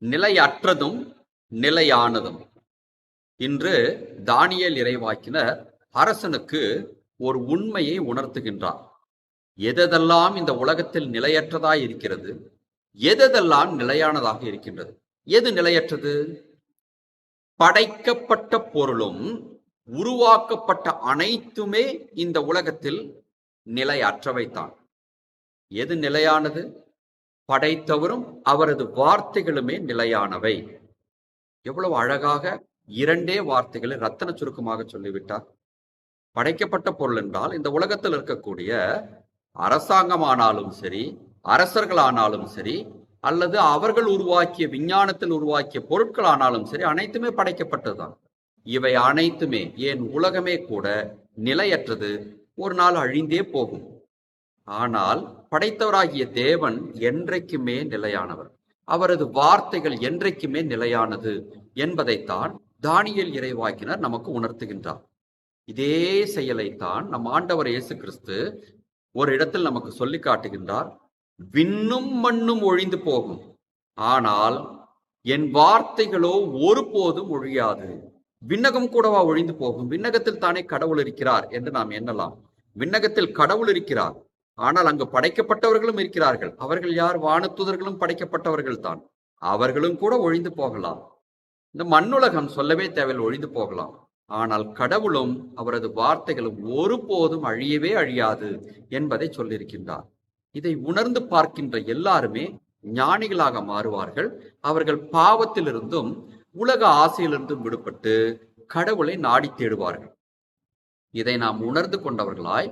நிலையற்றதும் நிலையானதும். இன்று தானியல் இறைவாக்கினர் அரசனுக்கு ஒரு உண்மையை உணர்த்துகின்றார். எதெல்லாம் இந்த உலகத்தில் நிலையற்றதாய் இருக்கிறது? எதெல்லாம் நிலையானதாக இருக்கின்றது? எது நிலையற்றது? படைக்கப்பட்ட பொருளும் உருவாக்கப்பட்ட அனைத்துமே இந்த உலகத்தில் நிலையற்றவைத்தான். எது நிலையானது? படைத்தவரும் அவரது வார்த்தைகளுமே நிலையானவை. எவ்வளவு அழகாக இரண்டே வார்த்தைகளை ரத்தன சுருக்கமாக சொல்லிவிட்டார். படைக்கப்பட்ட பொருள் என்றால் இந்த உலகத்தில் இருக்கக்கூடிய அரசாங்கமானாலும் சரி அரசர்களானாலும் சரி அல்லது அவர்கள் உருவாக்கிய விஞ்ஞானத்தில் உருவாக்கிய பொருட்களானாலும் சரி அனைத்துமே படைக்கப்பட்டதுதான். இவை அனைத்துமே ஏன் உலகமே கூட நிலையற்றது? ஒரு நாள் அழிந்தே போகும். ஆனால் படைத்தவராகிய தேவன் என்றைக்குமே நிலையானவர். அவரது வார்த்தைகள் என்றைக்குமே நிலையானது என்பதைத்தான் தானியல் இறைவாக்கினர் நமக்கு உணர்த்துகின்றார். இதே செயலைத்தான் நம் ஆண்டவர் இயேசு கிறிஸ்து ஒரு இடத்தில் நமக்கு சொல்லி காட்டுகின்றார். விண்ணும் மண்ணும் ஒழிந்து போகும். ஆனால் என் வார்த்தைகளோ ஒருபோதும் ஒழியாது. விண்ணகம் கூடவா ஒழிந்து போகும்? விண்ணகத்தில் தானே கடவுள் இருக்கிறார் என்று நாம் எண்ணலாம். விண்ணகத்தில் கடவுள் இருக்கிறார். ஆனால் அங்கு படைக்கப்பட்டவர்களும் இருக்கிறார்கள். அவர்கள் யார்? வானத்துதர்களும் படைக்கப்பட்டவர்கள் தான். அவர்களும் கூட ஒழிந்து போகலாம். இந்த மண்ணுலகம் சொல்லவே தேவையில் ஒழிந்து போகலாம். ஆனால் கடவுளும் அவரது வார்த்தைகளும் ஒருபோதும் அழியவே அழியாது என்பதை சொல்லியிருக்கின்றார். இதை உணர்ந்து பார்க்கின்ற எல்லாருமே ஞானிகளாக மாறுவார்கள். அவர்கள் பாவத்திலிருந்தும் உலக ஆசையிலிருந்தும் விடுபட்டு கடவுளை நாடி தேடுவார்கள். இதை நாம் உணர்ந்து கொண்டவர்களாய்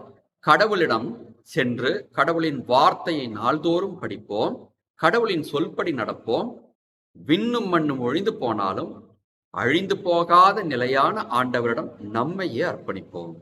கடவுளிடம் சென்று கடவுளின் வார்த்தையை நாள்தோறும் படிப்போம் கடவுளின் சொல்படி நடப்போம். விண்ணும் மண்ணும் ஒழிந்து போனாலும் அழிந்து போகாத நிலையான ஆண்டவரிடம் நம்மையே அர்ப்பணிப்போம்.